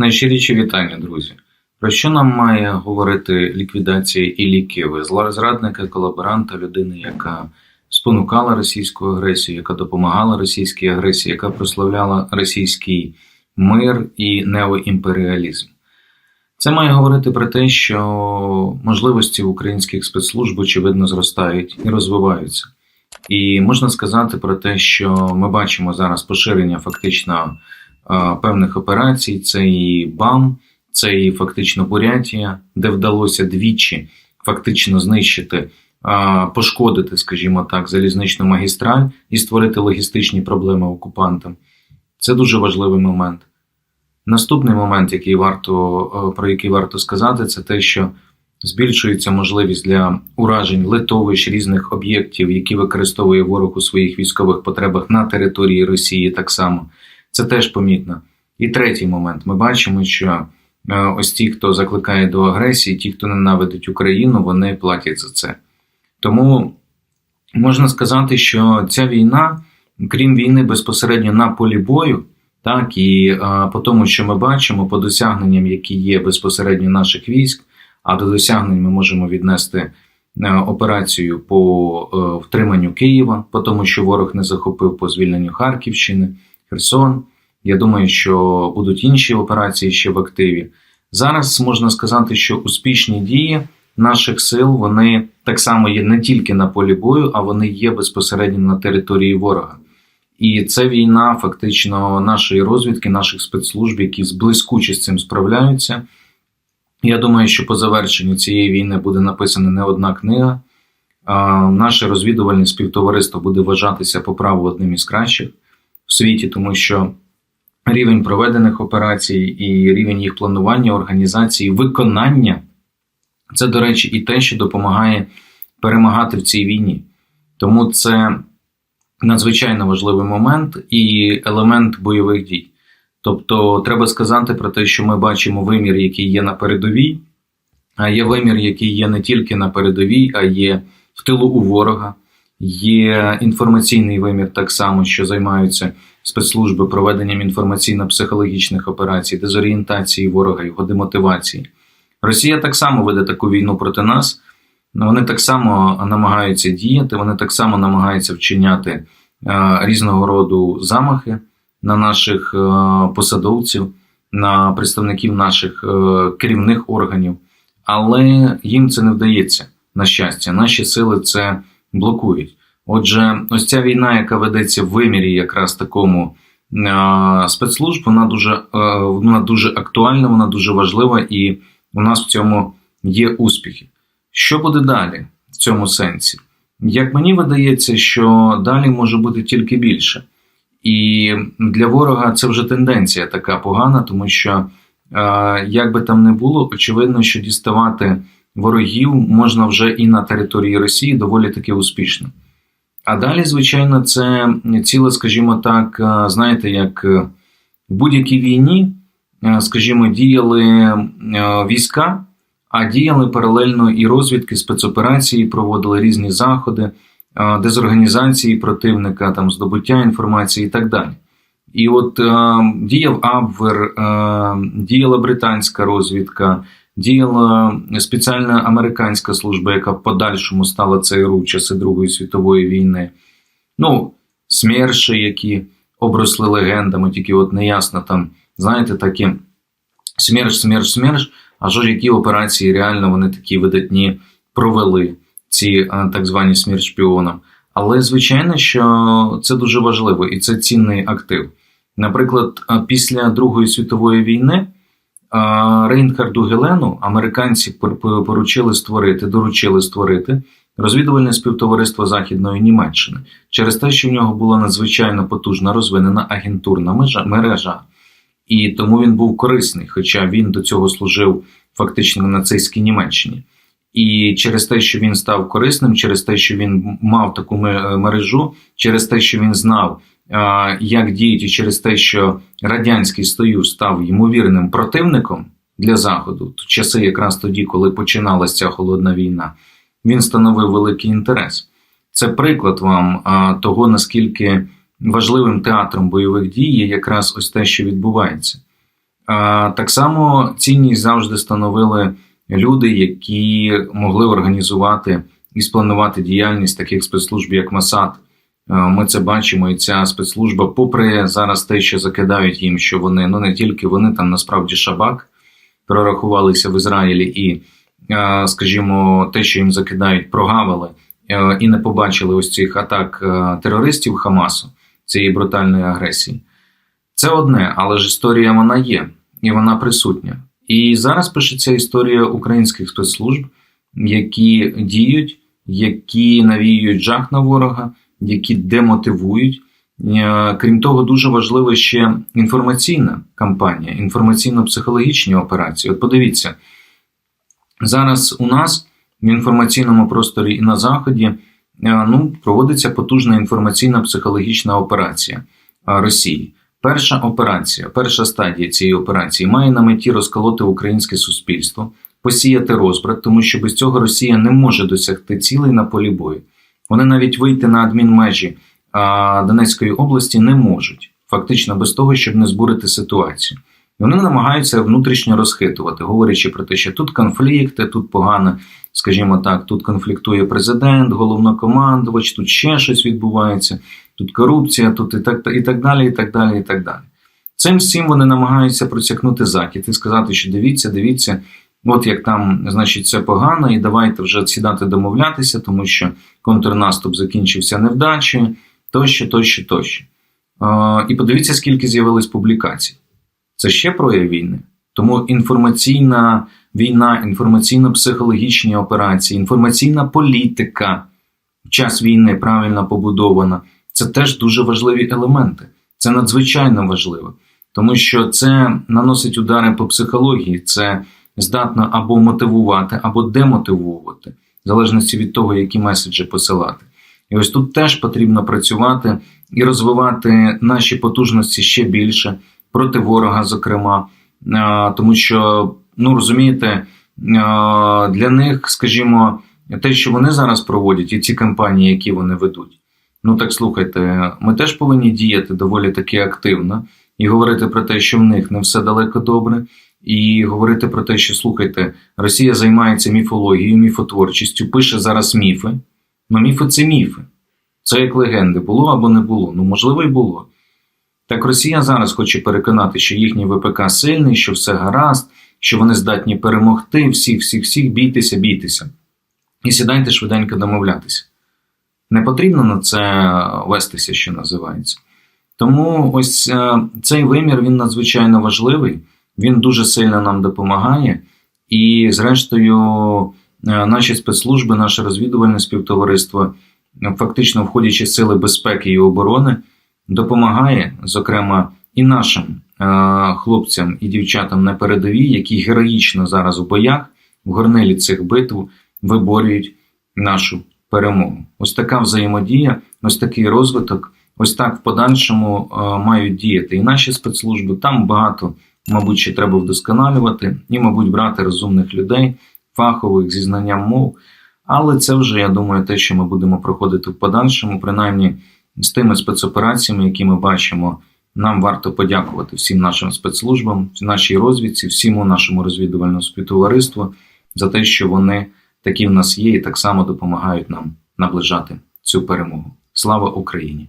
Найщиріші вітання, друзі. Про що нам має говорити ліквідація Іллі Киви, зрадника, колаборанта, людини, яка спонукала російську агресію, яка допомагала російській агресії, яка прославляла російський мир і неоімперіалізм? Це має говорити про те, що можливості українських спецслужб очевидно зростають і розвиваються. І можна сказати про те, що ми бачимо зараз поширення фактично певних операцій. Це і БАМ, це і фактично Бурятія, де вдалося двічі фактично знищити, е, пошкодити, скажімо так, залізничну магістраль і створити логістичні проблеми окупантам. Це дуже важливий момент. Наступний момент, який варто, е, про який варто сказати, це те, що збільшується можливість для уражень литовищ різних об'єктів, які використовує ворог у своїх військових потребах на території Росії так само. Це теж помітно. І третій момент: ми бачимо, що е, ось ті, хто закликає до агресії, ті, хто ненавидить Україну, вони платять за це. Тому можна сказати, що ця війна, крім війни безпосередньо на полі бою, так і е, по тому, що ми бачимо, по досягненням, які є безпосередньо наших військ, а до досягнень ми можемо віднести е, операцію по втриманню Києва, по тому, що ворог не захопив по звільненню Харківщини, Херсон. Я думаю, що будуть інші операції ще в активі. Зараз можна сказати, що успішні дії наших сил вони так само є не тільки на полі бою, а вони є безпосередньо на території ворога. І це війна фактично нашої розвідки, наших спецслужб, які зблискуче з цим справляються. Я думаю, що по завершенню цієї війни буде написана не одна книга. Наше розвідувальне співтовариство буде вважатися по праву одним із кращих в світі, тому що рівень проведених операцій і рівень їх планування, організації, виконання це, до речі, і те, що допомагає перемагати в цій війні. Тому це надзвичайно важливий момент і елемент бойових дій. Тобто, треба сказати про те, що ми бачимо вимір, який є на передовій, а є вимір, який є не тільки на передовій, а є в тилу у ворога. Є інформаційний вимір, так само, що займаються спецслужби проведенням інформаційно-психологічних операцій, дезорієнтації ворога, його демотивації. Росія так само веде таку війну проти нас. Вони так само намагаються діяти, вони так само намагаються вчиняти е, різного роду замахи на наших е, посадовців, на представників наших е, керівних органів, але їм це не вдається. На щастя, наші сили це блокують. Отже, ось ця війна, яка ведеться в вимірі, якраз такому е, спецслужб, вона дуже, е, вона дуже актуальна, вона дуже важлива, і у нас в цьому є успіхи. Що буде далі в цьому сенсі? Як мені видається, що далі може бути тільки більше. І для ворога це вже тенденція така погана, тому що, е, як би там не було, очевидно, що діставати ворогів можна вже і на території Росії доволі таки успішно. А далі, звичайно, це ціле, скажімо так, е, знаєте, як е, в будь-якій війні, е, скажімо, діяли війська, а діяли паралельно і розвідки, спецоперації, проводили різні заходи, дезорганізації противника, там здобуття інформації і так далі. І от діяв Абвер, діяла британська розвідка, діяла спеціальна американська служба, яка в подальшому стала ЦРУ в часи Другої світової війни. Ну, СМЕРШі, які обросли легендами, тільки от неясно там, знаєте, такі СМЕРШ, СМЕРШ, СМЕРШ, а що ж які операції реально вони такі видатні провели, ці е, так звані смерть шпіонам. Але звичайно, що це дуже важливо і це цінний актив. Наприклад, е, після Другої світової війни Рейнхарду Гелену американці пор- пор- поручили створити, доручили створити розвідувальне співтовариство Західної Німеччини через те, що в нього була надзвичайно потужна розвинена агентурна мережа. І тому він був корисний, хоча він до цього служив фактично на нацистській Німеччині. І через те, що він став корисним, через те, що він мав таку мережу, через те, що він знав, як діють, через те, що Радянський Союз став ймовірним противником для Заходу, в часи якраз тоді, коли починалася ця холодна війна, він становив великий інтерес. Це приклад вам того, наскільки важливим театром бойових дій є якраз ось те, що відбувається. Так само цінність завжди становили люди, які могли організувати і спланувати діяльність таких спецслужб, як Масад. Е, Ми це бачимо, і ця спецслужба, попри зараз те, що закидають їм, що вони ну не тільки вони там насправді шабак прорахувалися в Ізраїлі, і, е, скажімо, те, що їм закидають, прогавили е, і не побачили ось цих атак терористів Хамасу, цієї брутальної агресії. Це одне, але ж історія вона є і вона присутня. І зараз пишеться історія українських спецслужб, які діють, які навіюють жах на ворога, які демотивують. Е, Крім того, дуже важлива ще інформаційна кампанія, інформаційно-психологічні операції. От подивіться, зараз у нас в інформаційному просторі і на Заході е, ну, проводиться потужна інформаційна психологічна операція е, Росії. Перша операція, перша стадія цієї операції має на меті розколоти українське суспільство, посіяти розбрат, тому що без цього Росія не може досягти цілей на полі бою. Вони навіть вийти на адмінмежі Донецької області не можуть, фактично без того, щоб не збурити ситуацію. І Вони намагаються внутрішньо розхитувати, говорячи про те, що тут конфлікти, тут погано, скажімо так, тут конфліктує президент, головнокомандувач, тут ще щось відбувається, тут корупція, тут і так, і так далі, і так далі, і так далі. Цим всім вони намагаються протякнути захід і сказати, що дивіться, дивіться, от як там, значить, це погано, і давайте вже сідати домовлятися, тому що контрнаступ закінчився невдачею, тощо, тощо, тощо. І подивіться, скільки з'явилось публікацій. Це ще прояв війни. Тому інформаційна війна, інформаційно-психологічні операції, інформаційна політика в час війни правильно побудована. Це теж дуже важливі елементи. Це надзвичайно важливо, тому що це наносить удари по психології, це здатно або мотивувати, або демотивувати, в залежності від того, які меседжі посилати. І ось тут теж потрібно працювати і розвивати наші потужності ще більше проти ворога, зокрема, тому що, ну розумієте, для них, скажімо, те, що вони зараз проводять, і ці кампанії, які вони ведуть. Ну так слухайте, ми теж повинні діяти доволі таки активно і говорити про те, що в них не все далеко добре, і говорити про те, що слухайте, Росія займається міфологією, міфотворчістю, пише зараз міфи. Ну, міфи це міфи. Це як легенди, було або не було. Ну, можливо, і було. Так Росія зараз хоче переконати, що їхній ВПК сильний, що все гаразд, що вони здатні перемогти, всіх, всіх, всіх, бійтеся, бійтеся. І сідайте швиденько домовлятися. Не потрібно на це вестися, що називається. Тому ось е, цей вимір він надзвичайно важливий, він дуже сильно нам допомагає. І, зрештою, е, наші спецслужби, наше розвідувальне співтовариство, фактично входячи в сили безпеки і оборони, допомагає, зокрема, і нашим е, хлопцям і дівчатам на передовій, які героїчно зараз у боях в горнилі цих битв виборюють нашу перемогу. Ось така взаємодія, ось такий розвиток, ось так в подальшому е, мають діяти і наші спецслужби. Там багато, мабуть, ще треба вдосконалювати, і, мабуть, брати розумних людей, фахових зі знанням мов. Але це вже, я думаю, те, що ми будемо проходити в подальшому, принаймні з тими спецопераціями, які ми бачимо. Нам варто подякувати всім нашим спецслужбам, нашій розвідці, всьому нашому розвідувальному співтовариству за те, що вони такі в нас є, і так само допомагають нам наближати цю перемогу. Слава Україні!